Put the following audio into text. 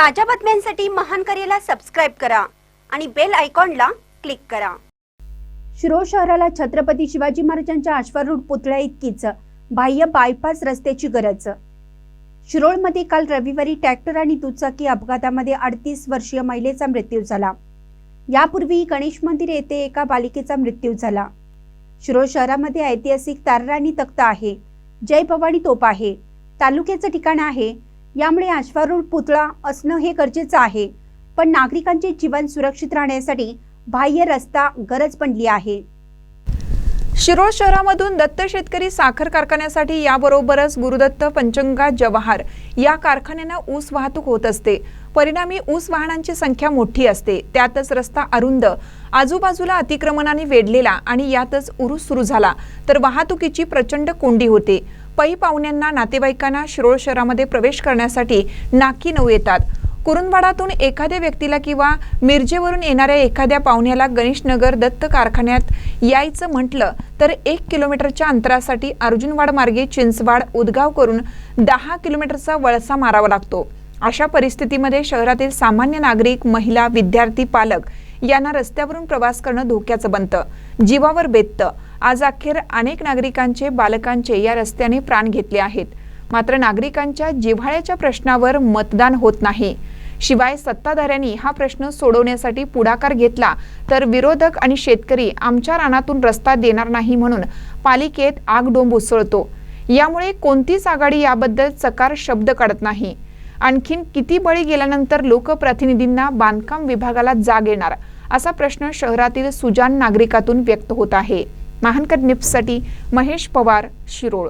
ताज्या बातम्यांसाठी महान करेला सबस्क्राईब करा आणि बेल आयकॉनला क्लिक करा. शिरोळ शहराला छत्रपती शिवाजी महाराजांच्या अश्वारूढ पुतळ्या इतकीच. बाह्य बायपास रस्त्याची गरज. शिरोळमध्ये काल रविवारी ट्रॅक्टर आणि दुचाकी अपघातामध्ये अडतीस वर्षीय महिलेचा मृत्यू झाला. यापूर्वी गणेश मंदिर येथे एका बालिकेचा मृत्यू झाला. शिरोळ शहरामध्ये ऐतिहासिक तारराणी तख्त आहे. जय भवानी तोप आहे. तालुक्याचं ठिकाण आहे यामुळे अश्वारूढ पुतळा असणं हे गरजेचं आहे. पण नागरिकांचे जीवन सुरक्षित राहण्यासाठी बाह्य रस्ता गरज बनली आहे. शिरोळ शहरामधून दत्त शेतकरी साखर कारखान्यासाठी याबरोबरच गुरुदत्त पंचंगा जवाहर या कारखान्यांना ऊस वाहतूक होत असते. परिणामी ऊस वाहनांची संख्या मोठी असते. त्यातच रस्ता अरुंद आजूबाजूला अतिक्रमणाने वेढलेला आणि यातच उरूस सुरू झाला. तर वाहतुकीची प्रचंड कोंडी होते. पै पाहुण्यांना नातेवाईकांना शिरोळ शहरामध्ये प्रवेश करण्यासाठी नाकी नऊ येतात. कुरुंदवाडातून एखाद्या व्यक्तीला किंवा मिरजेवरून येणाऱ्या एखाद्या पाहुण्याला गणेशनगर दत्त कारखान्यात यायचं म्हटलं तर एक किलोमीटरच्या अंतरासाठी अर्जुनवाड मार्गे चिंचवाड उदगाव करून दहा किलोमीटरचा वळसा मारावा लागतो. अशा परिस्थितीमध्ये शहरातील सामान्य नागरिक महिला विद्यार्थी पालक यांना रस्त्यावरून प्रवास करणं धोक्याचं बनतं. जीवावर बेततं. आज अखेर अनेक नागरिकांचे बालकांचे या रस्त्याने प्राण घेतले आहेत. मात्र नागरिकांच्या जिव्हाळ्याच्या प्रश्नावर मतदान होत नाही. शिवाय सत्ताधाऱ्यांनी हा प्रश्न सोडवण्यासाठी पुढाकार घेतला तर विरोधक आणि शेतकरी आमच्या रानातून रस्ता देणार नाही म्हणून पालिकेत आगडोंब उसळतो. यामुळे कोणतीच आघाडी याबद्दल चकार शब्द काढत नाही. आणखीन किती बळी गेल्यानंतर लोकप्रतिनिधींना बांधकाम विभागाला जाग येणार असा प्रश्न शहरातील सुजान नागरिकातून व्यक्त होत आहे. महानकर निप्ससाठी महेश पवार शिरोळ.